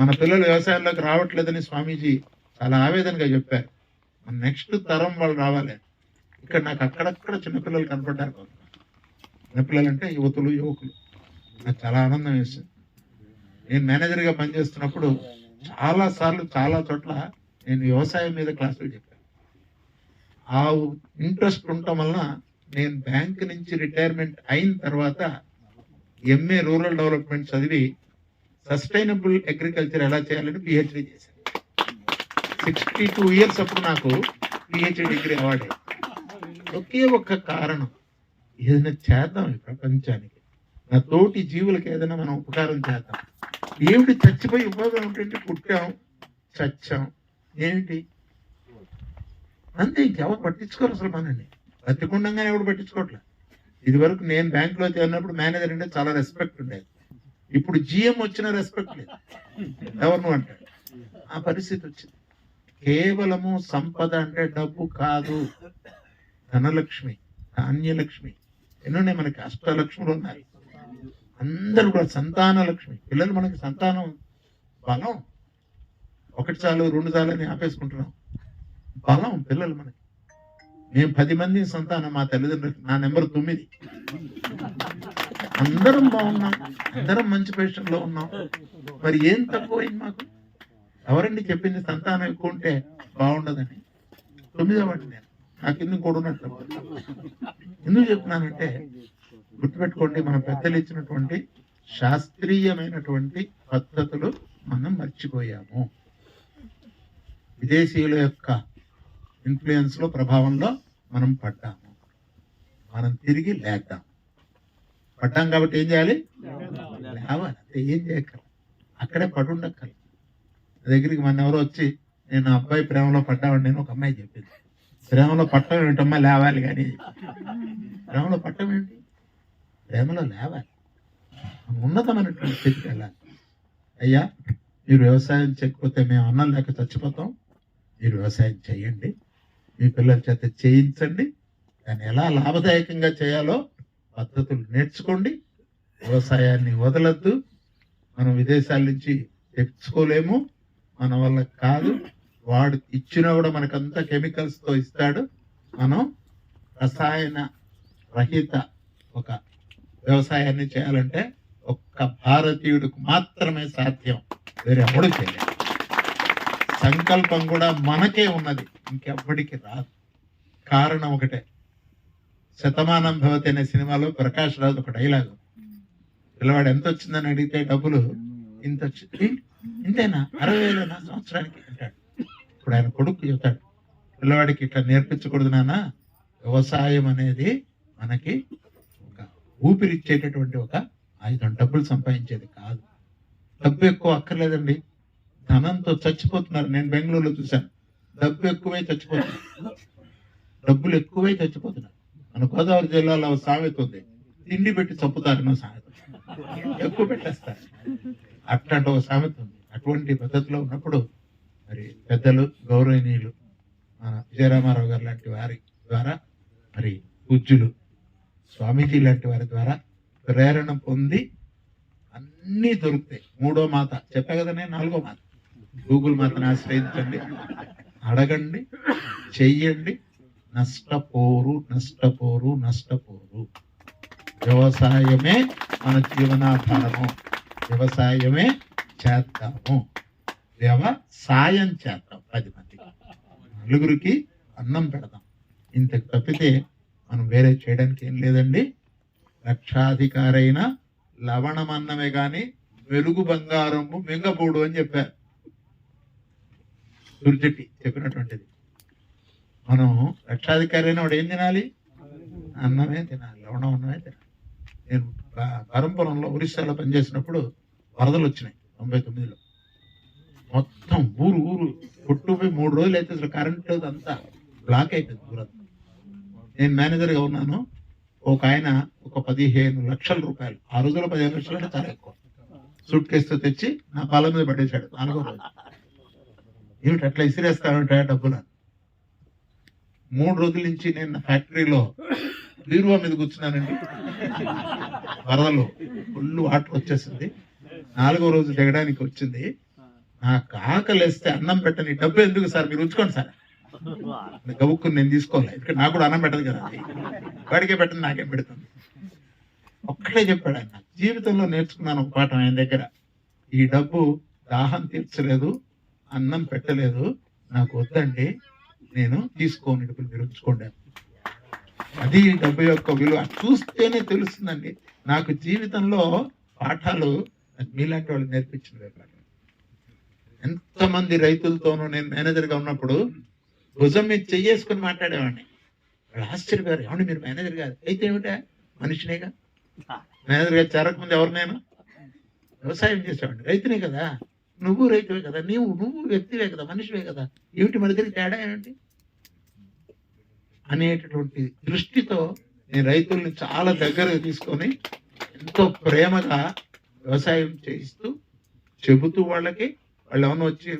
మన పిల్లలు వ్యవసాయంలోకి రావట్లేదని స్వామీజీ చాలా ఆవేదనగా చెప్పారు. మన నెక్స్ట్ తరం వాళ్ళు రావాలి. ఇక్కడ నాకు అక్కడక్కడ చిన్నపిల్లలు కనపడ్డారు. చిన్నపిల్లలు అంటే యువతులు యువకులు. నాకు చాలా ఆనందం వేసింది. నేను మేనేజర్గా పనిచేస్తున్నప్పుడు చాలా సార్లు చాలా చోట్ల నేను వ్యవసాయం మీద క్లాసులు చెప్పాను. ఆ ఇంట్రెస్ట్ ఉండటం వలన నేను బ్యాంక్ నుంచి రిటైర్మెంట్ అయిన తర్వాత ఎంఏ రూరల్ డెవలప్మెంట్ చదివి సస్టైనబుల్ అగ్రికల్చర్ ఎలా చేయాలని పిహెచ్డి చేశాను సిక్స్టీ టూ ఇయర్స్ అప్పుడు నాకు పిహెచ్డి డిగ్రీ అవార్డు ఒకే ఒక్క కారణం. ఏదైనా చేద్దాం ఈ ప్రపంచానికి. నా తోటి జీవులకి ఏదైనా మనం ఉపకారం చేద్దాం. ఏమిటి చచ్చిపోయి ఉపయోగం ఏంటంటే పుట్టాం చచ్చాం. ఏమిటి? అంతే ఇంకెవరు పట్టించుకోరు అసలు మనని బతికుండంగానే ఎవడు పట్టించుకోవట్లే ఇది వరకు నేను బ్యాంకులో చేరినప్పుడు మేనేజర్ అంటే చాలా రెస్పెక్ట్ ఉండేది. ఇప్పుడు జిఎం వచ్చిన రెస్పెక్ట్ లేదు. ఎవరు అంటాడు ఆ పరిస్థితి వచ్చింది. కేవలము సంపద అంటే డబ్బు కాదు. ధనలక్ష్మి ధాన్యలక్ష్మి. ఎన్నున్నాయి మనకి? అష్టలక్ష్ములు ఉన్నాయి. అందరూ కూడా సంతాన లక్ష్మి పిల్లలు మనకి సంతానం బలం. ఒకటి చాలు రెండు చాలు అని ఆపేసుకుంటున్నాం. బలం పిల్లలు మనకి. మేము పది మంది సంతానం మా తల్లిదండ్రులు నా నెంబర్ తొమ్మిది. అందరం బాగున్నాం. అందరం మంచి పొజిషన్లో ఉన్నాం. మరి ఏం తక్కువైంది మాకు? ఎవరండి చెప్పింది సంతానం ఎక్కువ ఉంటే బాగుండదని? తొమ్మిదో వాటి నేను. నాకు ఎందుకు కూడా ఎందుకు చెప్తున్నానంటే గుర్తుపెట్టుకోండి మన పెద్దలు ఇచ్చినటువంటి శాస్త్రీయమైనటువంటి పద్ధతులు మనం మర్చిపోయాము. విదేశీయుల యొక్క ఇన్ఫ్లుయెన్స్లో ప్రభావంలో మనం పడ్డాము. మనం తిరిగి లేద్దాం. పడ్డాం కాబట్టి ఏం చేయాలి? లేవాలి. ఏం చేయక్కర్లేదు. అక్కడే పడుండక్కర్లేదు. నా దగ్గరికి మన ఎవరో వచ్చి నేను అబ్బాయి ప్రేమలో పడ్డామని నేను ఒక అమ్మాయి చెప్పింది. ప్రేమలో పట్టం ఏంటమ్మా లేవాలి కానీ. ప్రేమలో పట్టం ఏంటి ప్రేమలో లేవాలి. మనం ఉన్నతమైనటువంటి స్థితికి వెళ్ళాలి. అయ్యా మీరు వ్యవసాయం చేయకపోతే మేము అన్నం లేక చచ్చిపోతాం. మీరు వ్యవసాయం చేయండి. మీ పిల్లల చేత చేయించండి. దాన్ని ఎలా లాభదాయకంగా చేయాలో పద్ధతులు నేర్చుకోండి. వ్యవసాయాన్ని వదలద్దు. మనం విదేశాల నుంచి తెచ్చుకోలేము. మన వల్ల కాదు. వాడు ఇచ్చినా కూడా మనకంతా కెమికల్స్తో ఇస్తాడు. మనం రసాయన రహిత ఒక వ్యవసాయాన్ని చేయాలంటే ఒక్క భారతీయుడికి మాత్రమే సాధ్యం. వేరే ఎవడు చేయలేదు సంకల్పం కూడా మనకే ఉన్నది. ఇంకెవ్వడికి రాదు. కారణం ఒకటే. శతమానం భవతి అనే సినిమాలో ప్రకాష్ రాజు ఒక డైలాగ్. పిల్లవాడు ఎంత వచ్చిందని అడిగితే డబ్బులు ఇంత వచ్చింది ఇంతేనా? అరవై వేలేనా? సంవత్సరానికి అంటాడు. ఇప్పుడు ఆయన కొడుకు చెబుతాడు. పిల్లవాడికి ఇట్లా నేర్పించకూడదు నాన్న. వ్యవసాయం అనేది మనకి ఒక ఊపిరిచ్చేటటువంటి ఒక ఆయుధం. డబ్బులు సంపాదించేది కాదు. డబ్బు ఎక్కువ అక్కర్లేదండి. ధనంతో చచ్చిపోతున్నారు. నేను బెంగళూరులో చూశాను. డబ్బు ఎక్కువై చచ్చిపోతున్నారు. డబ్బులు ఎక్కువై చచ్చిపోతున్నారు. మన గోదావరి జిల్లాలో ఒక సామెత ఉంది. తిండి పెట్టి చంపుతారన్న సామెత. ఎక్కువ పెట్టేస్తారు. అట్లాంటి ఒక సామెత ఉంది. అటువంటి పద్ధతిలో ఉన్నప్పుడు మరి పెద్దలు గౌరవనీయులు మన విజయరామారావు గారు లాంటి వారి ద్వారా మరి పూజ్యులు స్వామీజీ లాంటి వారి ద్వారా ప్రేరణ పొంది అన్నీ దొరుకుతాయి. మూడో మాత. చెప్పా కదా నేను నాలుగో మాత. గూగుల్ మాతను ఆశ్రయించండి. అడగండి. చెయ్యండి. నష్టపోరు నష్టపోరు నష్టపోరు. వ్యవసాయమే మన జీవనాధారము. వ్యవసాయమే చేద్దాము. వ్యవసాయం చేద్దాం పది మంది నలుగురికి అన్నం పెడదాం. ఇంతకు తప్పితే మనం వేరే చేయడానికి ఏం లేదండి. లక్షాధికారైన లవణమన్నమే కానీ వెలుగు బంగారము మింగపోడు అని చెప్పారు. దుర్జటి చెప్పినటువంటిది. మనం లక్షాధికారి అయిన వాడు ఏం తినాలి? అన్నమే తినాలి లవణం అన్నమే తినాలి. నేను పరంపరంలో ఒరిస్సాలో పనిచేసినప్పుడు వరదలు వచ్చినాయి తొంభై తొమ్మిదిలో. మొత్తం ఊరు ఊరు కొట్టుపోయి మూడు రోజులు అయితే అసలు కరెంట్ లేదు అంతా బ్లాక్ అయిపోయింది ఊరంతా. నేను మేనేజర్గా ఉన్నాను. ఒక ఆయన ఒక పదిహేను లక్షల రూపాయలు ఆ రోజుల్లో పదిహేను లక్షలు అంటే చాలా ఎక్కువ. సూట్ కేసుతో తెచ్చి నా పాల మీద పట్టేశాడు నాలుగో రోజు. ఏమిటి అట్లా ఇసిరేస్తానంటే డబ్బులు అని. మూడు రోజుల నుంచి నేను ఫ్యాక్టరీలో బీరువా మీద కూర్చున్నానండి. వరదలు ఫుల్ వాటర్ వచ్చేసింది. నాలుగో రోజు దిగడానికి వచ్చింది. నాకు ఆకలి వేస్తే అన్నం పెట్టని డబ్బు ఎందుకు సార్? మీరు ఉంచుకోండి సార్. గబుక్కుని నేను తీసుకోవాలి ఇక్కడ నాకు కూడా అన్నం పెట్టదు కదా. వాడికే పెట్టండి నాకేం పెడుతుంది ఒక్కడే చెప్పాడు ఆయన. జీవితంలో నేర్చుకున్నాను ఒక పాఠం ఆయన దగ్గర. ఈ డబ్బు దాహం తీర్చలేదు అన్నం పెట్టలేదు. నాకు వద్దండి. నేను తీసుకోని డబ్బులు మీరు ఉంచుకోండి. అది డబ్బు యొక్క విలువ. చూస్తేనే తెలుస్తుందండి. నాకు జీవితంలో పాఠాలు మీలాంటి వాళ్ళు నేర్పించిన ఎంతమంది రైతులతోనూ నేను మేనేజర్గా ఉన్నప్పుడు భుజం మీద చెయ్యేసుకుని మాట్లాడేవాడిని. వాళ్ళు ఆశ్చర్యపోయారు ఏమండి మీరు మేనేజర్ కాదు? అయితే ఏమిటా? మనిషినేగా? మేనేజర్ గారు చేరకముందు ఎవరు నేను వ్యవసాయం చేసేవాడిని. రైతునే కదా? నువ్వు రైతువే కదా నీవు నువ్వు వ్యక్తివే కదా మనిషివే కదా. ఏమిటి మన దగ్గర తేడా ఏమిటి? అనేటటువంటి దృష్టితో నేను రైతుల్ని చాలా దగ్గరగా తీసుకొని ఎంతో ప్రేమగా వ్యవసాయం చేయిస్తూ చెబుతూ వాళ్ళకి వాళ్ళు ఏమైనా వచ్చి